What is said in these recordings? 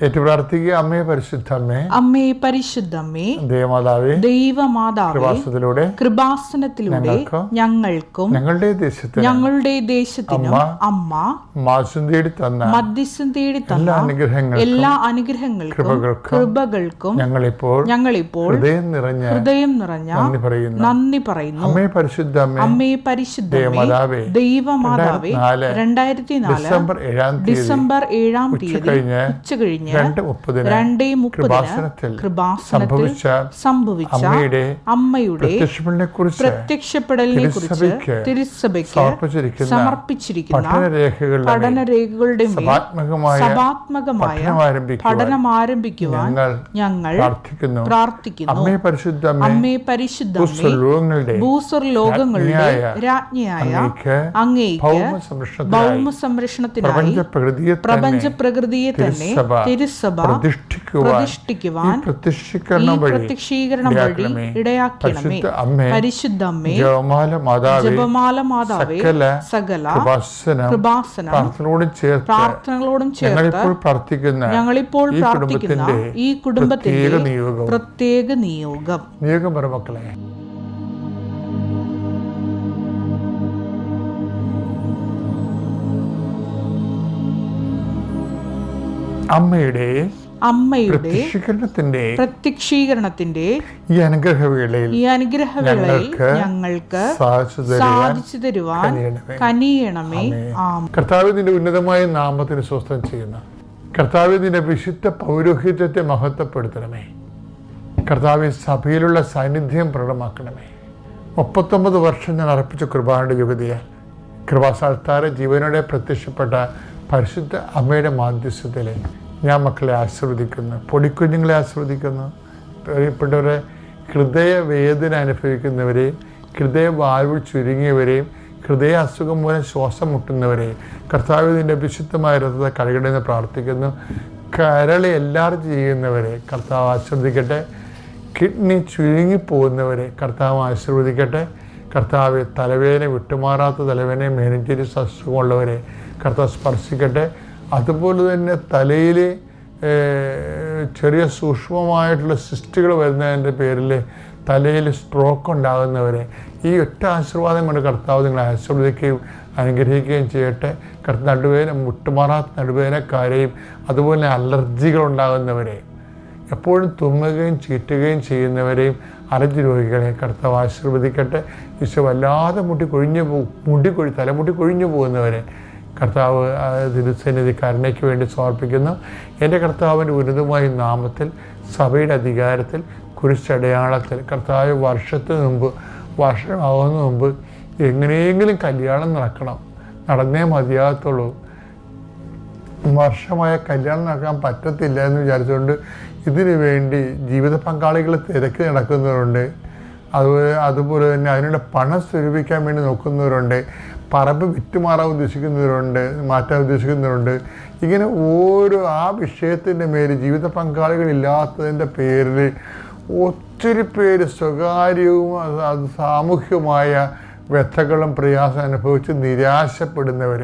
ഏറ്റു പ്രാർത്ഥിക്കുക അമ്മയെ പരിശുദ്ധമ്മേ. അമ്മേ പരിശുദ്ധമ്മേ ദേവമാതാവേ ദൈവമാതാവേ കൃപാസനത്തിലൂടെ ഞങ്ങൾക്കും ഞങ്ങളുടെ ദേശത്തിന് ഞങ്ങളുടെ ദേശത്തിനും അമ്മ മാസം തേടി തന്ന മധ്യസ്ഥം തേടി തന്ന എല്ലാ അനുഗ്രഹങ്ങൾക്കും എല്ലാ അനുഗ്രഹങ്ങൾക്കും കൃപകൾക്കും ഞങ്ങളിപ്പോൾ ഞങ്ങളിപ്പോൾ ഹൃദയം നിറഞ്ഞ ഹൃദയം നിറഞ്ഞ നന്ദി പറയുന്നു. നന്ദി പറയുന്നു. അമ്മയെ പരിശുദ്ധമ്മേ അമ്മേ പരിശുദ്ധമേ ദേവമാതാവേ ദൈവമാതാവേ രണ്ടായിരത്തി നാല് ഡിസംബർ ഏഴാം തീയതി ഡിസംബർ ഏഴാം തീയതി കഴിഞ്ഞ് ഉച്ച കഴിഞ്ഞ് മുപ്പതിന് രണ്ടേ മുപ്പതിന് കൃപാസനത്തിൽ സംഭവിച്ച അമ്മയുടെ പ്രത്യക്ഷപ്പെടലിനെ കുറിച്ച് തിരുസഭയ്ക്ക് സമർപ്പിച്ചിരിക്കുന്ന പഠനരേഖകളുടെ സഭാത്മകമായ പഠനം ആരംഭിക്കുവാൻ ഞങ്ങൾ പ്രാർത്ഥിക്കുന്നു. അമ്മേ അമ്മയെ പരിശുദ്ധമ്മേ അമ്മേ പരിശുദ്ധ ഭൂസർ ലോകങ്ങളുടെ രാജ്ഞിയായ അങ്ങേക്ക് ഭൗമ സംരക്ഷണത്തിനായി പ്രപഞ്ച പ്രകൃതിയെ തന്നെ തിരുസഭ പ്രതിഷ്ഠിക്കുവാൻ പ്രത്യക്ഷീകരണം വഴി ഇടയാക്കണമേ. പരിശുദ്ധമ്മേ ജപമാല മാതാവേ ജപമാല മാതാവേ സകല കൃപാസനം പ്രാർത്ഥനകളോടും ചേർത്ത് ഞങ്ങളിപ്പോൾ പ്രാർത്ഥിക്കുന്ന ഞങ്ങളിപ്പോൾ ഈ പ്രാർത്ഥിക്കുന്ന കുടുംബത്തിന്റെ ഈ കുടുംബത്തിന്റെ പ്രത്യേക നിയോഗം. നിയോഗം. മക്കളെ. അമ്മയുടെ അമ്മയുടെ പ്രത്യക്ഷീകരണത്തിന്റെ പ്രത്യക്ഷീകരണത്തിന്റെ ഈ അനുഗ്രഹവേളയിൽ ഈ അനുഗ്രഹവേളയിൽ ഞങ്ങൾക്ക് സാധിച്ചു തരുവാൻ കനിയണമേ. കർത്താവിന്റെ ആം കർത്താവ് നിന്റെ ഉന്നതമായ നാമത്തിന് സ്വസ്ഥം ചെയ്യുന്ന. കർത്താവ് നിന്റെ വിശുദ്ധ പൗരോഹിത്യത്തെ മഹത്വപ്പെടുത്തണമേ. കർത്താവ് സഭയിലുള്ള സാന്നിധ്യം പ്രകടമാക്കണമേ. മുപ്പത്തൊമ്പത് വർഷം ഞാൻ അർപ്പിച്ച കൃപായുടെ യുഗതിയാൽ കൃപാസാൽത്താര ജീവനോടെ പ്രത്യക്ഷപ്പെട്ട പരിശുദ്ധ അമ്മയുടെ മാധ്യസ്ഥത്തിൽ ഞാൻ മക്കളെ ആസ്വദിക്കുന്നു പൊടിക്കുഞ്ഞുങ്ങളെ ആസ്വദിക്കുന്നു പ്രിയപ്പെട്ടവരെ ഹൃദയവേദന അനുഭവിക്കുന്നവരെയും ഹൃദയ ഹൃദയവാൽവ് ചുരുങ്ങിയവരെയും ഹൃദയ അസുഖം മൂലം ശ്വാസം മുട്ടുന്നവരെ കർത്താവ് നിന്റെ വിശുദ്ധമായ രഥത്തെ കഴുകണമെന്ന് പ്രാർത്ഥിക്കുന്നു. കരളി എല്ലാവരും ചെയ്യുന്നവരെ കർത്താവ് ആശ്രദിക്കട്ടെ കിഡ്നി ചുരുങ്ങിപ്പോകുന്നവരെ കർത്താവ് ആശ്രദിക്കട്ടെ കർത്താവ് തലവേദന വിട്ടുമാറാത്ത തലവേദന മെനിഞ്ചിരിസ് അസുഖമുള്ളവരെ കർത്താവ് സ്പർശിക്കട്ടെ. അതുപോലെ തന്നെ തലയിൽ ചെറിയ സൂക്ഷ്മമായിട്ടുള്ള സിസ്റ്റുകൾ വരുന്നതിന്റെ പേരിൽ തലയിൽ സ്ട്രോക്ക് ഉണ്ടാകുന്നവരെ ഈ ഒറ്റ ആശീർവാദം കൊണ്ട് കർത്താവ് നിങ്ങളെ ആശീർവദിക്കുകയും അനുഗ്രഹിക്കുകയും ചെയ്യട്ടെ. കർത്ത നടുവേദന മുട്ടുമാറാത്ത നടുവേദനക്കാരെയും അതുപോലെ അലർജികൾ ഉണ്ടാകുന്നവരെ എപ്പോഴും തുമ്മുകയും ചീറ്റുകയും ചെയ്യുന്നവരെയും അലർജി രോഗികളെ കർത്താവ് ആശീർവദിക്കട്ടെ. ഈശോ വല്ലാതെ മുടി കൊഴിഞ്ഞു പോ മുടി കൊഴി തലമുടി കൊഴിഞ്ഞു പോകുന്നവരെ കർത്താവ് തിരുസന്നിധി കരുണയ്ക്ക് വേണ്ടി സമർപ്പിക്കുന്നു. എന്റെ കർത്താവിന്റെ ഉന്നതമായ നാമത്തിൽ സഭയുടെ അധികാരത്തിൽ കുരിശടയാളത്തിൽ കർത്താവ് വർഷത്തിന് മുമ്പ് വർഷമാകുന്ന മുമ്പ് എങ്ങനെയെങ്കിലും കല്യാണം നടക്കണം. നടന്നേ മതിയാകത്തുള്ളൂ. വർഷമായ കല്യാണം നടക്കാൻ പറ്റത്തില്ല എന്ന് വിചാരിച്ചുകൊണ്ട് ഇതിനു വേണ്ടി ജീവിത പങ്കാളികൾ തിരക്കി നടക്കുന്നവരുണ്ട്. അതുപോലെ അതുപോലെ തന്നെ അതിനുള്ള പണം സ്വരൂപിക്കാൻ വേണ്ടി നോക്കുന്നവരുണ്ട്. പറമ്പ് വിറ്റുമാറാൻ ഉദ്ദേശിക്കുന്നവരുണ്ട് മാറ്റാൻ ഉദ്ദേശിക്കുന്നവരുണ്ട്. ഇങ്ങനെ ഓരോ ആ വിഷയത്തിന്റെ മേൽ ജീവിത പങ്കാളികളില്ലാത്തതിന്റെ പേരിൽ ഒത്തിരി പേര് സ്വകാര്യവും അത് സാമൂഹ്യവുമായ വ്യഥകളും പ്രയാസം അനുഭവിച്ച് നിരാശപ്പെടുന്നവർ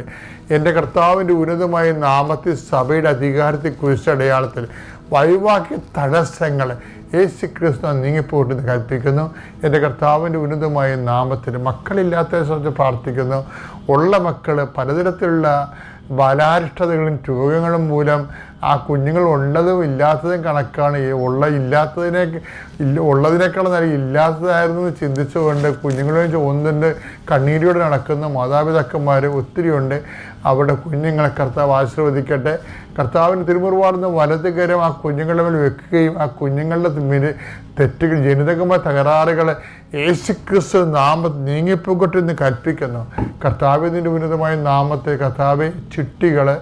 എന്റെ കർത്താവിന്റെ ഉന്നതമായ നാമത്തിൽ സഭയുടെ അധികാരത്തെ കുറിച്ച അടയാളത്തിൽ വഴിവാക്കിയ തടസ്സങ്ങൾ യേശു ക്രിസ്തു നീങ്ങിപ്പോട്ടെന്ന് കൽപ്പിക്കുന്നു. എന്റെ കർത്താവിന്റെ ഉന്നതമായ നാമത്തിൽ മക്കളില്ലാത്ത സംബന്ധിച്ച് പ്രാർത്ഥിക്കുന്നു. ഉള്ള മക്കൾ പലതരത്തിലുള്ള ബാലാരിഷ്ടതകളും രോഗങ്ങളും മൂലം ആ കുഞ്ഞുങ്ങൾ ഉള്ളതും ഇല്ലാത്തതും കണക്കാണ്. ഈ ഉള്ള ഇല്ലാത്തതിനെ ഇല്ല ഉള്ളതിനേക്കാളും നല്ല ഇല്ലാത്തതായിരുന്നു എന്ന് ചിന്തിച്ചുകൊണ്ട് കുഞ്ഞുങ്ങളെ ഒന്നിന്റെ കണ്ണീരിയോടെ നടക്കുന്ന മാതാപിതാക്കന്മാർ ഒത്തിരിയുണ്ട്. അവിടെ കുഞ്ഞുങ്ങളെ കർത്താവ് ആശീർവദിക്കട്ടെ. കർത്താവിന് തിരുമുറുപാടുന്ന വലത് കരം ആ കുഞ്ഞുങ്ങളുടെ മേൽ വെക്കുകയും ആ കുഞ്ഞുങ്ങളുടെ മേൽ തെറ്റുകൾ ജനിതകമായ തകരാറുകൾ യേശുക്രിസ്തു നാമ നീങ്ങിപ്പോകട്ടെ എന്ന് കൽപ്പിക്കുന്നു. കർത്താവിന്റെ ഉന്നതമായ നാമത്തെ കർത്താവ് ചിട്ടികൾ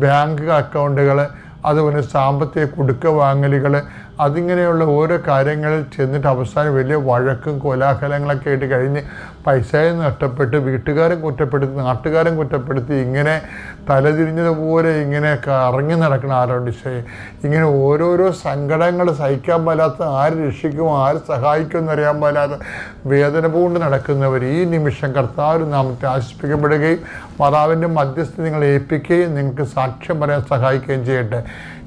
ബാങ്ക് അക്കൗണ്ടുകൾ അതുപോലെ സാമ്പത്തിക കുടുക്ക വാങ്ങലുകൾ അതിങ്ങനെയുള്ള ഓരോ കാര്യങ്ങളിൽ ചെന്നിട്ട് അവസാനം വലിയ വഴക്കും കോലാഹലങ്ങളൊക്കെ ആയിട്ട് കഴിഞ്ഞ് പൈസയും നഷ്ടപ്പെട്ട് വീട്ടുകാരും കുറ്റപ്പെടുത്തി നാട്ടുകാരും കുറ്റപ്പെടുത്തി ഇങ്ങനെ തലതിരിഞ്ഞതുപോലെ ഇങ്ങനെ കറങ്ങി നടക്കുന്ന ആരോട് ഇങ്ങനെ ഓരോരോ സങ്കടങ്ങൾ സഹിക്കാൻ പാലാത്ത ആര് രക്ഷിക്കും ആര് സഹായിക്കും എന്നറിയാൻ പാലാത്ത വേദന പൂണ്ട് നടക്കുന്നവർ ഈ നിമിഷം കർത്താവ് നാമത്തെ ആശ്വസിപ്പിക്കപ്പെടുകയും മാതാവിന്റെ മധ്യസ്ഥ നിങ്ങളെ ഏൽപ്പിക്കുകയും നിങ്ങൾക്ക് സാക്ഷ്യം പറയാൻ സഹായിക്കുകയും ചെയ്യട്ടെ.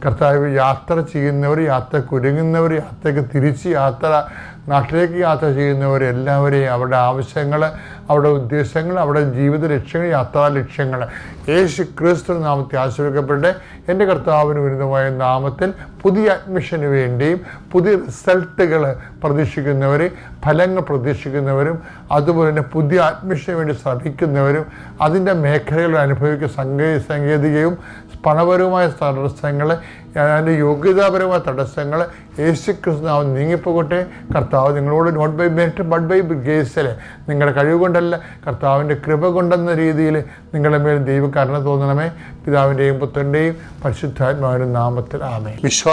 കർത്താവ് യാത്ര ചെയ്യുന്നവർ യാത്ര കുരുങ്ങുന്നവർ യാത്രയ്ക്ക് തിരിച്ച് യാത്ര നാട്ടിലേക്ക് യാത്ര ചെയ്യുന്നവർ എല്ലാവരെയും അവരുടെ ആവശ്യങ്ങൾ അവരുടെ ഉദ്ദേശങ്ങൾ അവരുടെ ജീവിത ലക്ഷ്യങ്ങൾ യാത്രാ ലക്ഷ്യങ്ങൾ. യേശു ക്രിസ്തു നാമത്തെ ആശ്രയിക്കപ്പെട്ട് എന്റെ കർത്താവിന് വിരുദ്ധമായ നാമത്തിൽ പുതിയ അഡ്മിഷന് വേണ്ടിയും പുതിയ റിസൾട്ടുകൾ പ്രതീക്ഷിക്കുന്നവർ ഫലങ്ങൾ പ്രതീക്ഷിക്കുന്നവരും അതുപോലെ തന്നെ പുതിയ അഡ്മിഷന് വേണ്ടി ശ്രമിക്കുന്നവരും അതിന്റെ മേഖലകൾ അനുഭവിക്കുന്ന സങ്കേ സാങ്കേതികവും പണപരവുമായ തടസ്സങ്ങൾ അതിന്റെ യോഗ്യതാപരമായ തടസ്സങ്ങൾ യേശു ക്രിസ്തുനാവ് നീങ്ങിപ്പോകട്ടെ. കർത്താവ് നിങ്ങളോട് not by merit but by ഗേസിൽ നിങ്ങളുടെ കഴിവ് കൊണ്ടല്ല കർത്താവിന്റെ കൃപ കൊണ്ടെന്ന രീതിയിൽ നിങ്ങളുടെ മേൽ ദൈവകരുണ തോന്നണമേ. പിതാവിന്റെയും പുത്രന്റെയും പരിശുദ്ധാത്മാവിന്റെ നാമത്തിൽ ആമേ വിശ്വാസ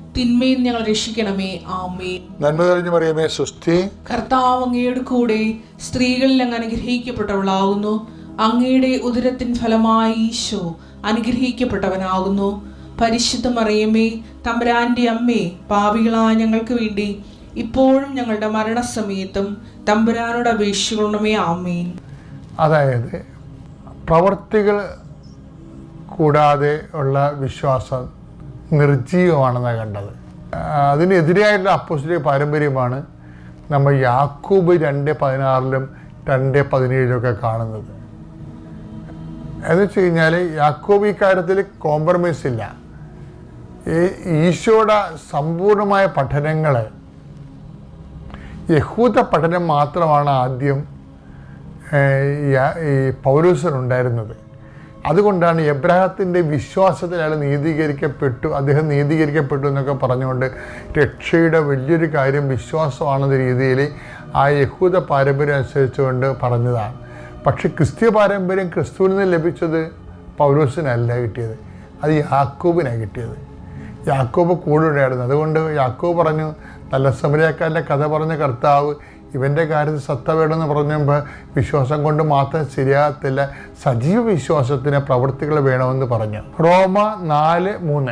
തിന്മയിൽ ഞങ്ങൾ രക്ഷിക്കണമേ. ആമേ നന്മ തെളിഞ്ഞു മറിയമേ സുസ്ഥി കർത്താവ് അങ്ങയുടെ കൂടെ സ്ത്രീകളിൽ അങ്ങ് അനുഗ്രഹിക്കപ്പെട്ടവളാകുന്നു അങ്ങയുടെ ഉദരത്തിൻ ഫലമായി ഈശോ അനുഗ്രഹിക്കപ്പെട്ടവനാകുന്നു. പരിശുദ്ധ മറിയമേ തമ്പുരാന്റെ അമ്മേ പാവികളായ ഞങ്ങൾക്ക് വേണ്ടി ഇപ്പോഴും ഞങ്ങളുടെ മരണസമയത്തും തമ്പുരാനോട് അപേക്ഷിക്കണമേ. ആമേൻ. അതായത് പ്രവർത്തികൾ കൂടാതെ ഉള്ള വിശ്വാസം നിർജീവമാണെന്നാണ് കണ്ടത്. അതിനെതിരായിട്ടുള്ള അപ്പോസിറ്റീവ് പാരമ്പര്യമാണ് നമ്മൾ യാക്കൂബ് രണ്ട് പതിനാറിലും രണ്ട് പതിനേഴിലും ഒക്കെ കാണുന്നത്. എന്ന് വെച്ച് കഴിഞ്ഞാൽ യാക്കോബ് ഈ കാര്യത്തിൽ കോംപ്രമൈസ് ഇല്ല. ഈശോയുടെ സമ്പൂർണമായ പഠനങ്ങൾ യഹൂദ പഠനം മാത്രമാണ് ആദ്യം ഈ പൗരൂസനുണ്ടായിരുന്നത് അതുകൊണ്ടാണ് എബ്രാഹത്തിന്റെ വിശ്വാസത്തിൽ അയാൾ നീതീകരിക്കപ്പെട്ടു അദ്ദേഹം നീതീകരിക്കപ്പെട്ടു എന്നൊക്കെ പറഞ്ഞുകൊണ്ട് രക്ഷയുടെ വലിയൊരു കാര്യം വിശ്വാസമാണെന്ന രീതിയിൽ ആ യഹൂദ പാരമ്പര്യം അനുസരിച്ചുകൊണ്ട് പറഞ്ഞതാണ്. പക്ഷെ ക്രിസ്ത്യ പാരമ്പര്യം ക്രിസ്തുവിൽ നിന്ന് ലഭിച്ചത് പൗലോസിനല്ല കിട്ടിയത് അത് യാക്കോബിനാണ് കിട്ടിയത്. യാക്കോബ് കൂടെ അതുകൊണ്ട് യാക്കോബ് പറഞ്ഞു നല്ല സമരക്കാരന്റെ കഥ പറഞ്ഞ കർത്താവ് ഇവന്റെ കാര്യത്തിൽ സത്ത വേണമെന്ന് പറഞ്ഞുമ്പോൾ വിശ്വാസം കൊണ്ട് മാത്രം ശരിയാകത്തില്ല. സജീവ വിശ്വാസത്തിന് പ്രവൃത്തികൾ വേണമെന്ന് പറഞ്ഞു. റോമ നാല് മൂന്ന്.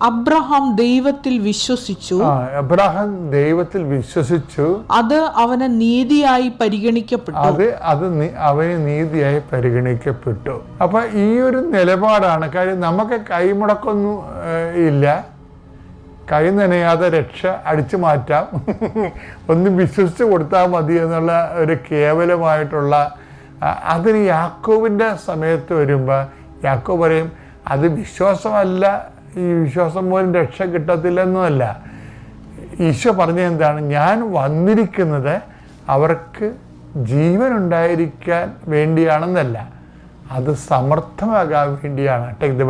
അബ്രഹാം ദൈവത്തിൽ വിശ്വസിച്ചു. അബ്രഹാം ദൈവത്തിൽ വിശ്വസിച്ചു. അത് അവന് നീതിയായി പരിഗണിക്കപ്പെട്ടു. അത് അത് അവന് നീതിയായി പരിഗണിക്കപ്പെട്ടു. അപ്പൊ ഈ ഒരു നിലപാടാണ്. കാര്യം നമുക്ക് കൈമുടക്കൊന്നും ഇല്ല. കൈ നനയാതെ രക്ഷ അടിച്ചു മാറ്റാം. ഒന്ന് വിശ്വസിച്ച് കൊടുത്താൽ മതി എന്നുള്ള ഒരു കേവലമായിട്ടുള്ള അതിന് യാക്കോവിന്റെ സമയത്ത് വരുമ്പോൾ യാക്കോ പറയും അത് വിശ്വാസമല്ല ഈ വിശ്വാസം പോലും രക്ഷ കിട്ടത്തില്ലെന്നുമല്ല. ഈശോ പറഞ്ഞ എന്താണ്? ഞാൻ വന്നിരിക്കുന്നത് അവർക്ക് ജീവൻ ഉണ്ടായിരിക്കാൻ വേണ്ടിയാണെന്നല്ല. അത് സമർത്ഥമാകാൻ വേണ്ടിയാണ്. ടെക് ദ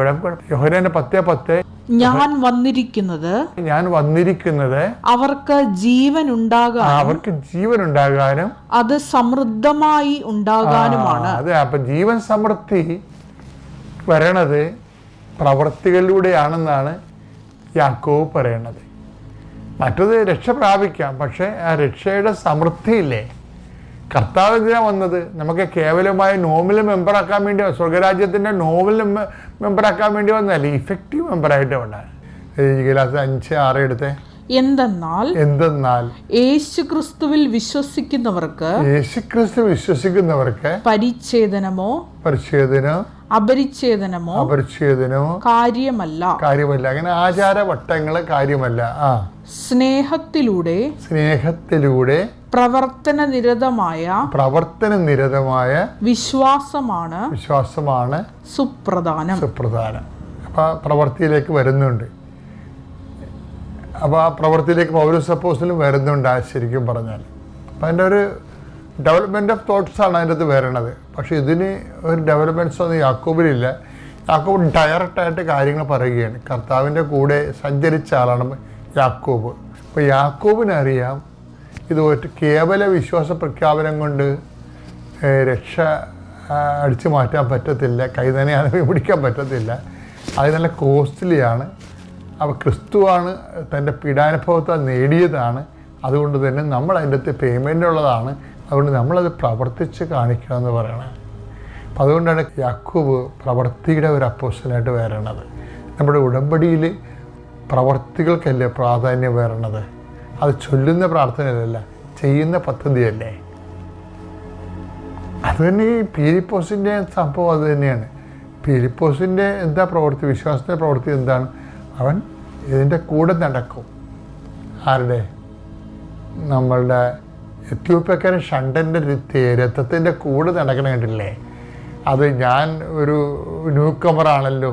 യോഹനാന്റെ പത്തേ പത്ത്. ഞാൻ വന്നിരിക്കുന്നത് ഞാൻ വന്നിരിക്കുന്നത് അവർക്ക് ജീവൻ ഉണ്ടാകാൻ അവർക്ക് ജീവൻ ഉണ്ടാകാനും അത് സമൃദ്ധമായി ഉണ്ടാകാനുമാണ്. അതെ അപ്പൊ ജീവൻ സമൃദ്ധി വരണത് പ്രവൃത്തികളിലൂടെയാണെന്നാണ് യാക്കോവ് പറയണത്. മറ്റത് രക്ഷ പ്രാപിക്കാം പക്ഷേ ആ രക്ഷയുടെ സമൃദ്ധിയില്ലേ? കർത്താവ് എന്തിനാ വന്നത്? നമുക്ക് കേവലമായ നോമിൽ മെമ്പറാക്കാൻ വേണ്ടി സ്വർഗരാജ്യത്തിന്റെ നോമിൽ മെമ്പറാക്കാൻ വേണ്ടി വന്നതല്ല? ഇഫക്റ്റീവ് മെമ്പറായിട്ട് ഈ ഗ്ലാസ് അഞ്ച് ആറ് എടുത്തേ. എന്തെന്നാൽ എന്തെന്നാൽ യേശു ക്രിസ്തുവിൽ വിശ്വസിക്കുന്നവർക്ക് യേശുക്രിസ്തു വിശ്വസിക്കുന്നവർക്ക് പരിച്ഛേദനമോ പരിച്ഛേദനോ അപരിച്ഛേദനമോ അപരിച്ഛേദനോ കാര്യമല്ല. കാര്യമല്ല. അങ്ങനെ ആചാര വട്ടങ്ങൾ കാര്യമല്ല. ആ. സ്നേഹത്തിലൂടെ സ്നേഹത്തിലൂടെ പ്രവർത്തന നിരതമായ പ്രവർത്തന നിരതമായ വിശ്വാസമാണ് വിശ്വാസമാണ് സുപ്രധാനം. സുപ്രധാനം. അപ്പോൾ പ്രവൃത്തിയിലേക്ക് വരുന്നുണ്ട്. അപ്പോൾ ആ പ്രവൃത്തിയിലേക്ക് പൗരസപ്പോസിലും വരുന്നുണ്ട് ആ ശരിക്കും പറഞ്ഞാൽ. അപ്പം അതിന്റെ ഒരു ഡെവലപ്മെന്റ് ഓഫ് തോട്ട്സ് ആണ് അതിന്റെ അത് വരണത്. പക്ഷേ ഇതിന് ഒരു ഡെവലപ്മെന്റ്സ് ഒന്നും യാക്കോബിലില്ല യാക്കോബ് ഡയറക്റ്റായിട്ട് കാര്യങ്ങൾ പറയുകയാണ്. കർത്താവിന്റെ കൂടെ സഞ്ചരിച്ച ആളാണ് യാക്കോബ്. അപ്പോൾ യാക്കോബിനറിയാം ഇത് കേവല വിശ്വാസ പ്രഖ്യാപനം കൊണ്ട് രക്ഷ അടിച്ചു മാറ്റാൻ പറ്റത്തില്ല കൈ പിടിക്കാൻ പറ്റത്തില്ല. അത് നല്ല കോസ്റ്റ്ലിയാണ്. അപ്പോൾ ക്രിസ്തുവാണ് തന്റെ പീഡാനുഭവത്താൽ നേടിയതാണ്. അതുകൊണ്ട് തന്നെ നമ്മൾ അതിന്റെ അകത്ത് പേയ്മെന്റ് ഉള്ളതാണ് അതുകൊണ്ട് നമ്മളത് പ്രവർത്തിച്ച് കാണിക്കണമെന്ന് പറയണം. അപ്പം അതുകൊണ്ടാണ് യാക്കൂബ് പ്രവർത്തിയുടെ ഒരു അപ്പോസ്റ്റലായിട്ട് വരണത്. നമ്മുടെ ഉടമ്പടിയിൽ പ്രവർത്തികൾക്കല്ലേ പ്രാധാന്യം വരണത്? അത് ചൊല്ലുന്ന പ്രാർത്ഥനയല്ല ചെയ്യുന്ന പദ്ധതിയല്ലേ? അത് തന്നെ ഈ പീലിപ്പോസിന്റെ സംഭവം അത് തന്നെയാണ്. പീലിപ്പോസിന്റെ എന്താ പ്രവൃത്തി വിശ്വാസത്തിന്റെ പ്രവൃത്തി എന്താണ്? അവൻ ഇതിന്റെ കൂടെ നടക്കും. ആരുടെ? നമ്മളുടെ എത്യോപ്യക്കാരൻ ഷണ്ടന്റെ രഥത്തിന്റെ കൂടെ നടക്കണ കണ്ടില്ലേ അത് ഞാൻ ഒരു ന്യൂ കമറാണല്ലോ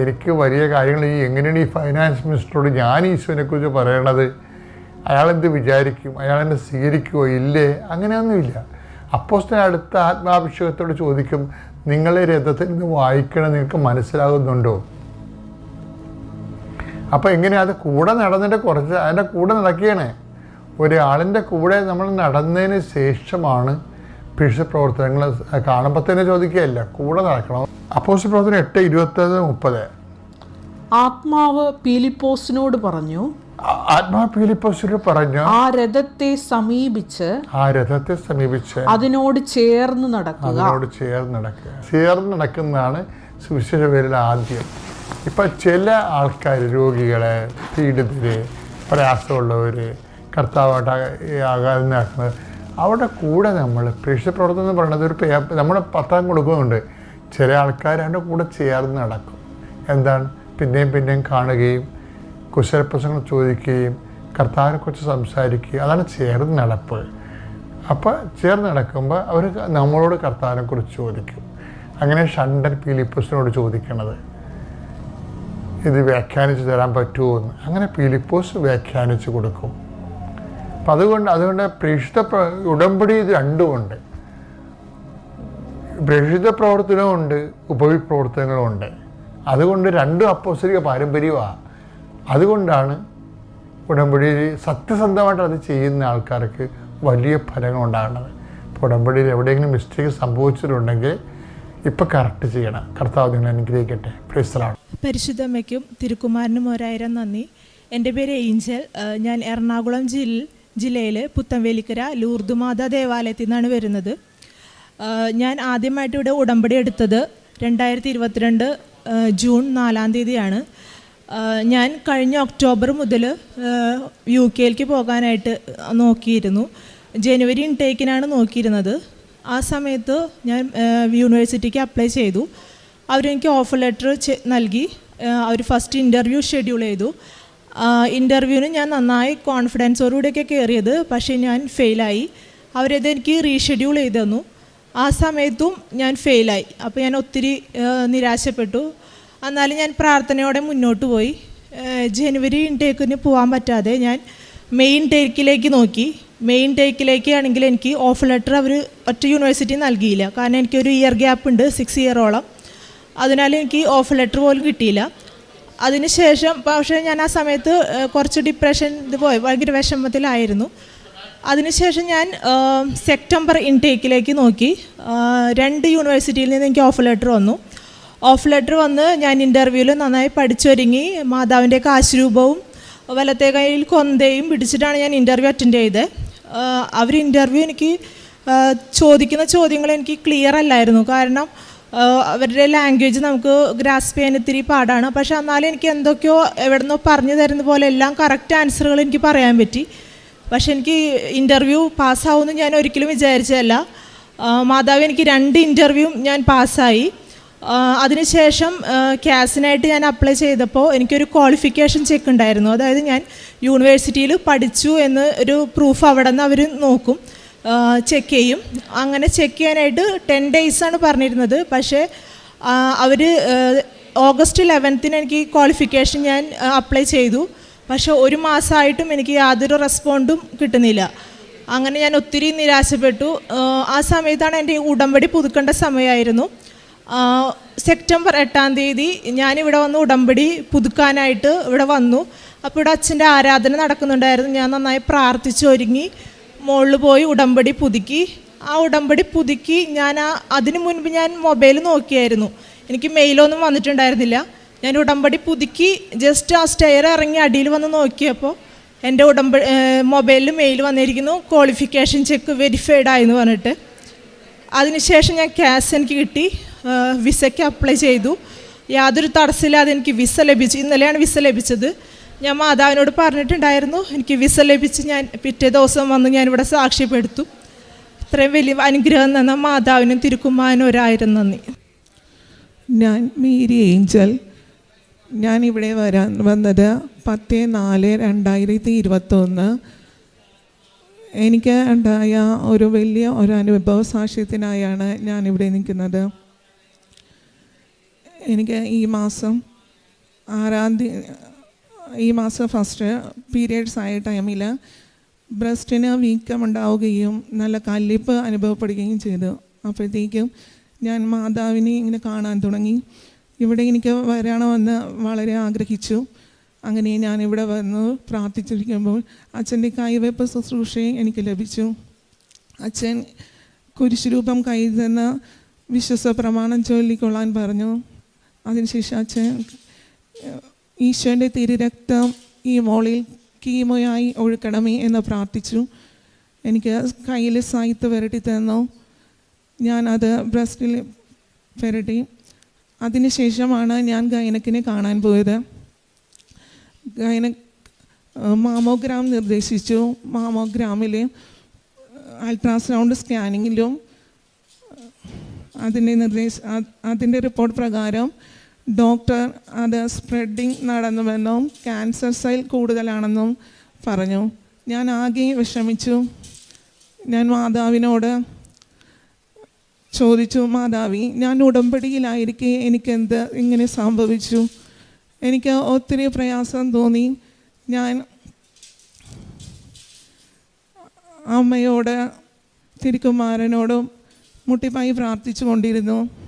എനിക്ക് വലിയ കാര്യങ്ങൾ ഈ എങ്ങനെയാണ് ഈ ഫൈനാൻസ് മിനിസ്റ്ററോട് ഞാൻ ഈശോനെക്കുറിച്ച് പറയണത്? അയാളെന്ത് വിചാരിക്കും? അയാളെന്നെ സ്വീകരിക്കുമോ ഇല്ലേ? അങ്ങനെയൊന്നുമില്ല. അപ്പോസ്റ്റൻ അടുത്ത ആത്മാഭിഷേകത്തോട് ചോദിക്കും നിങ്ങളെ രഥത്തിൽ നിന്ന് വായിക്കണം നിങ്ങൾക്ക് മനസ്സിലാകുന്നുണ്ടോ? അപ്പോൾ എങ്ങനെ അത് കൂടെ നടന്നിട്ട് കുറച്ച് അതിന്റെ കൂടെ നടക്കുകയാണ്. ഒരാളിന്റെ കൂടെ നമ്മൾ നടന്നതിന് ശേഷമാണ് പിഴ പ്രവർത്തനങ്ങൾ കാണുമ്പോൾ തന്നെ ചോദിക്കുകയല്ല കൂടെ നടക്കണം. അപ്പോസ് പ്രവർത്തനം എട്ട് ഇരുപത്തി മുപ്പത്. ആത്മാവ് പീലിപ്പോസിനോട് പറഞ്ഞു ആത്മാ പറഞ്ഞു? ആ രഥത്തെ സമീപിച്ച് ആ രഥത്തെ സമീപിച്ച് അതിനോട് ചേർന്ന് നടക്കുക. അതിനോട് ചേർന്ന് നടക്കുക. ചേർന്ന് നടക്കുന്നതാണ് സുവിശേഷ പേരിൽ ആദ്യം. ഇപ്പം ചില ആൾക്കാർ രോഗികളെ പീഡിതര് പ്രയാസമുള്ളവർ കർത്താവായിട്ട് ആകാതെ നടക്കുന്നത് അവിടെ കൂടെ നമ്മൾ പ്രേക്ഷിത പ്രവർത്തനം എന്ന് പറയുന്നത് ഒരു നമ്മൾ പത്രം കൊടുക്കുന്നുണ്ട്. ചില ആൾക്കാർ അതിന്റെ കൂടെ ചേർന്ന് നടക്കും. എന്താണ്? പിന്നെയും പിന്നെയും കാണുകയും കുശലപ്രസംഗങ്ങൾ ചോദിക്കുകയും കർത്താവിനെക്കുറിച്ച് സംസാരിക്കുകയും അതാണ് ചേർന്ന് നടപ്പ്. അപ്പോൾ ചേർന്ന് നടക്കുമ്പോൾ അവർ നമ്മളോട് കർത്താവിനെക്കുറിച്ച് ചോദിക്കും. അങ്ങനെ ഷണ്ടൻ പീലിപ്പോസിനോട് ചോദിക്കണത് ഇത് വ്യാഖ്യാനിച്ച് തരാൻ പറ്റുമോ എന്ന് അങ്ങനെ പീലിപ്പോസ് വ്യാഖ്യാനിച്ച് കൊടുക്കും. അപ്പം അതുകൊണ്ട് അതുകൊണ്ട് പ്രേക്ഷിത പ്ര- ഉടമ്പടി ഇത് രണ്ടുമുണ്ട്. പ്രേക്ഷിത പ്രവർത്തനമുണ്ട് ഉപവിപ്രവർത്തനങ്ങളുമുണ്ട് അതുകൊണ്ട് രണ്ടും അപ്പോസ്തലിക പാരമ്പര്യമാണ് അതുകൊണ്ടാണ് ഉടമ്പടിയിൽ സത്യസന്ധമായിട്ട് അത് ചെയ്യുന്ന ആൾക്കാർക്ക് വലിയ ഫലങ്ങൾ ഉണ്ടാകുന്നത്. ഇപ്പോൾ ഉടമ്പടിയിൽ എവിടെയെങ്കിലും മിസ്റ്റേക്ക് സംഭവിച്ചിട്ടുണ്ടെങ്കിൽ ഇപ്പം കറക്റ്റ് ചെയ്യണം. കർത്താവ് നിങ്ങൾ അനുഗ്രഹിക്കട്ടെ. പ്രൈസ്തലാണ് പരിശുദ്ധമ്മയ്ക്കും തിരുക്കുമാരനും ഒരായിരം നന്ദി. എന്റെ പേര് ഏഞ്ചൽ. ഞാൻ എറണാകുളം ജില്ല ജില്ലയിൽ പുത്തൻവേലിക്കര ലൂർദുമാത ദേവാലയത്തിൽ നിന്നാണ് വരുന്നത്. ഞാൻ ആദ്യമായിട്ട് ഇവിടെ ഉടമ്പടി എടുത്തത് രണ്ടായിരത്തി ഇരുപത്തിരണ്ട് ജൂൺ നാലാം തീയതിയാണ്. ഞാൻ കഴിഞ്ഞ ഒക്ടോബർ മുതൽ യു കെയിലേക്ക് പോകാനായിട്ട് നോക്കിയിരുന്നു. ജനുവരി ഇൻടേക്കിനാണ് നോക്കിയിരുന്നത്. ആ സമയത്ത് ഞാൻ യൂണിവേഴ്സിറ്റിക്ക് അപ്ലൈ ചെയ്തു. അവരെനിക്ക് ഓഫർ ലെറ്റർ നൽകി. അവർ ഫസ്റ്റ് ഇന്റർവ്യൂ ഷെഡ്യൂൾ ചെയ്തു. ഇന്റർവ്യൂവിന് ഞാൻ നന്നായി കോൺഫിഡൻസോടുകൂടിയൊക്കെ കയറിയത്. പക്ഷേ ഞാൻ ഫെയിലായി അവരത് എനിക്ക് റീഷെഡ്യൂൾ ചെയ്തു തന്നു. ആ സമയത്തും ഞാൻ ഫെയിലായി അപ്പോൾ ഞാൻ ഒത്തിരി നിരാശപ്പെട്ടു. എന്നാലും ഞാൻ പ്രാർത്ഥനയോടെ മുന്നോട്ട് പോയി. ജനുവരി ഇൻടേക്കിന് പോകാൻ പറ്റാതെ ഞാൻ മെയിൻ ടേക്കിലേക്ക് നോക്കി. മെയിൻ ടേക്കിലേക്ക് ആണെങ്കിൽ എനിക്ക് ഓഫർ ലെറ്റർ അവർ ഒറ്റ യൂണിവേഴ്സിറ്റി നൽകിയില്ല. കാരണം എനിക്കൊരു ഇയർ ഗ്യാപ്പ് ഉണ്ട് സിക്സ് ഇയറോളം അതിനാൽ എനിക്ക് ഓഫർ ലെറ്റർ പോലും കിട്ടിയില്ല. അതിനുശേഷം പക്ഷേ ഞാൻ ആ സമയത്ത് കുറച്ച് ഡിപ്രഷൻ ഇത് പോയി ഭയങ്കര വിഷമത്തിലായിരുന്നു. അതിനുശേഷം ഞാൻ സെപ്റ്റംബർ ഇൻടേക്കിലേക്ക് നോക്കി. രണ്ട് യൂണിവേഴ്സിറ്റിയിൽ നിന്ന് എനിക്ക് ഓഫർ ലെറ്റർ വന്നു. ഓഫ് ലെറ്റർ വന്ന് ഞാൻ ഇന്റർവ്യൂവിൽ നന്നായി പഠിച്ചൊരുങ്ങി. മാതാവിന്റെയൊക്കെ കാശുരൂപവും വലത്തെ കയ്യിൽ കൊന്തയും പിടിച്ചിട്ടാണ് ഞാൻ ഇന്റർവ്യൂ അറ്റൻഡ് ചെയ്തത്. അവർ ഇന്റർവ്യൂ എനിക്ക് ചോദിക്കുന്ന ചോദ്യങ്ങൾ എനിക്ക് ക്ലിയർ അല്ലായിരുന്നു. കാരണം അവരുടെ ലാംഗ്വേജ് നമുക്ക് ഗ്രാസ്പ് ചെയ്യാൻ ഇത്തിരി പാടാണ്. പക്ഷെ എന്നാലും എനിക്ക് എന്തൊക്കെയോ എവിടെന്നോ പറഞ്ഞു തരുന്ന പോലെ എല്ലാം കറക്റ്റ് ആൻസറുകൾ എനിക്ക് പറയാൻ പറ്റി. പക്ഷെ എനിക്ക് ഇന്റർവ്യൂ പാസ്സാവുമെന്ന് ഞാൻ ഒരിക്കലും വിചാരിച്ചതല്ല. മാതാവ് എനിക്ക് രണ്ട് ഇന്റർവ്യൂവും ഞാൻ പാസ്സായി അതിനുശേഷം ക്യാസിനായിട്ട് ഞാൻ അപ്ലൈ ചെയ്തപ്പോൾ എനിക്കൊരു ക്വാളിഫിക്കേഷൻ ചെക്ക് ഉണ്ടായിരുന്നു. അതായത് ഞാൻ യൂണിവേഴ്സിറ്റിയിൽ പഠിച്ചു എന്ന് ഒരു പ്രൂഫ് അവിടെ നിന്ന് അവർ നോക്കും ചെക്ക് ചെയ്യും. അങ്ങനെ ചെക്ക് ചെയ്യാനായിട്ട് ടെൻ ഡേയ്സാണ് പറഞ്ഞിരുന്നത്. പക്ഷേ അവർ ഓഗസ്റ്റ് ലെവൻത്തിന് എനിക്ക് ക്വാളിഫിക്കേഷൻ ഞാൻ അപ്ലൈ ചെയ്തു. പക്ഷേ ഒരു മാസമായിട്ടും എനിക്ക് യാതൊരു റെസ്പോണ്ടും കിട്ടുന്നില്ല. അങ്ങനെ ഞാൻ ഒത്തിരി നിരാശപ്പെട്ടു. ആ സമയത്താണ് എന്റെ ഉടമ്പടി പുതുക്കേണ്ട സമയമായിരുന്നു. സെപ്റ്റംബർ എട്ടാം തീയതി ഞാനിവിടെ വന്ന് ഉടമ്പടി പുതുക്കാനായിട്ട് ഇവിടെ വന്നു. അപ്പോൾ ഇവിടെ അച്ഛന്റെ ആരാധന നടക്കുന്നുണ്ടായിരുന്നു. ഞാൻ നന്നായി പ്രാർത്ഥിച്ചു ഒരുങ്ങി മുകളിൽ പോയി ഉടമ്പടി പുതുക്കി. ആ ഉടമ്പടി പുതുക്കി ഞാൻ ആ അതിനു മുൻപ് ഞാൻ മൊബൈൽ നോക്കിയായിരുന്നു. എനിക്ക് മെയിലൊന്നും വന്നിട്ടുണ്ടായിരുന്നില്ല. ഞാൻ ഉടമ്പടി പുതുക്കി ജസ്റ്റ് ആ സ്റ്റെയർ ഇറങ്ങി അടിയിൽ വന്ന് നോക്കിയപ്പോൾ എന്റെ ഉടമ്പ മൊബൈലിൽ മെയിൽ വന്നിരിക്കുന്നു ക്വാളിഫിക്കേഷൻ ചെക്ക് വെരിഫൈഡ് ആയെന്ന് പറഞ്ഞിട്ട്. അതിനുശേഷം ഞാൻ ക്യാഷ് എനിക്ക് കിട്ടി. വിസയ്ക്ക് അപ്ലൈ ചെയ്തു. യാതൊരു തടസ്സമില്ലാതെ എനിക്ക് വിസ ലഭിച്ചു ഇന്നലെയാണ് വിസ ലഭിച്ചത്. ഞാൻ മാതാവിനോട് പറഞ്ഞിട്ടുണ്ടായിരുന്നു എനിക്ക് വിസ ലഭിച്ച് ഞാൻ പിറ്റേ ദിവസം വന്ന് ഞാനിവിടെ സാക്ഷ്യപ്പെടുത്തു. ഇത്രയും വലിയ അനുഗ്രഹം തന്ന മാതാവിനും തിരുക്കുമാനും ഒരായിരം നന്ദി ഞാൻ മീരി ഏഞ്ചൽ. ഞാൻ ഇവിടെ വരാൻ വന്നത് പത്ത് നാല് രണ്ടായിരത്തി ഇരുപത്തൊന്ന്. എനിക്ക് ഉണ്ടായ ഒരു വലിയ ഒരു അനുഭവ സാക്ഷ്യത്തിനായാണ് ഞാനിവിടെ നിൽക്കുന്നത്. എനിക്ക് ഈ മാസം ആറാം തീയതി ഈ മാസം ഫസ്റ്റ് പീരിയഡ്സ് ആയ ടൈമിൽ ബ്രസ്റ്റിന് വീക്കം ഉണ്ടാവുകയും നല്ല കല്ലിപ്പ് അനുഭവപ്പെടുകയും ചെയ്തു. അപ്പോഴത്തേക്കും ഞാൻ മാതാവിനെ ഇങ്ങനെ കാണാൻ തുടങ്ങി. ഇവിടെ എനിക്ക് വരണമെന്ന് വളരെ ആഗ്രഹിച്ചു. അങ്ങനെ ഞാൻ ഇവിടെ വന്ന് പ്രാർത്ഥിച്ചിരിക്കുമ്പോൾ അച്ഛന്റെ കൈവയ്പ് ശുശ്രൂഷയും എനിക്ക് ലഭിച്ചു. അച്ഛൻ കുരിശുരൂപം കയ്യിൽ നിന്ന് വിശ്വസ പ്രമാണം ചൊല്ലിക്കൊള്ളാൻ പറഞ്ഞു. അതിനുശേഷം അച്ഛൻ ഈശോന്റെ തിരുരക്തം ഈ മോളിൽ കീമോയായി ഒഴുക്കണമേ എന്ന് പ്രാർത്ഥിച്ചു. എനിക്ക് കയ്യിൽ സായിത്ത് വരട്ടി തന്നു. ഞാനത് ബ്രസ്റ്റിൽ വരട്ടി അതിനുശേഷമാണ് ഞാൻ ഗൈനക്കിനെ കാണാൻ പോയത്. ഗൈന മാമോഗ്രാം നിർദ്ദേശിച്ചു. മാമോഗ്രാമിൽ അൾട്രാസൗണ്ട് സ്കാനിങ്ങിലും അതിന്റെ നിർദ്ദേശ അത് അതിന്റെ റിപ്പോർട്ട് പ്രകാരം ഡോക്ടർ അത് സ്പ്രെഡിങ് നടന്നുവെന്നും ക്യാൻസർ സെൽ കൂടുതലാണെന്നും പറഞ്ഞു. ഞാൻ ആകെ വിഷമിച്ചു. ഞാൻ മാതാവിനോട് ചോദിച്ചു മാതാവി ഞാൻ ഉടമ്പടിയിലായിരിക്കെ എനിക്കെന്ത് ഇങ്ങനെ സംഭവിച്ചു? എനിക്ക് ഒത്തിരി പ്രയാസം തോന്നി. ഞാൻ അമ്മയോട് തിരുക്കുമാരനോടും മുട്ടിപ്പായി പ്രാർത്ഥിച്ചു കൊണ്ടിരുന്നു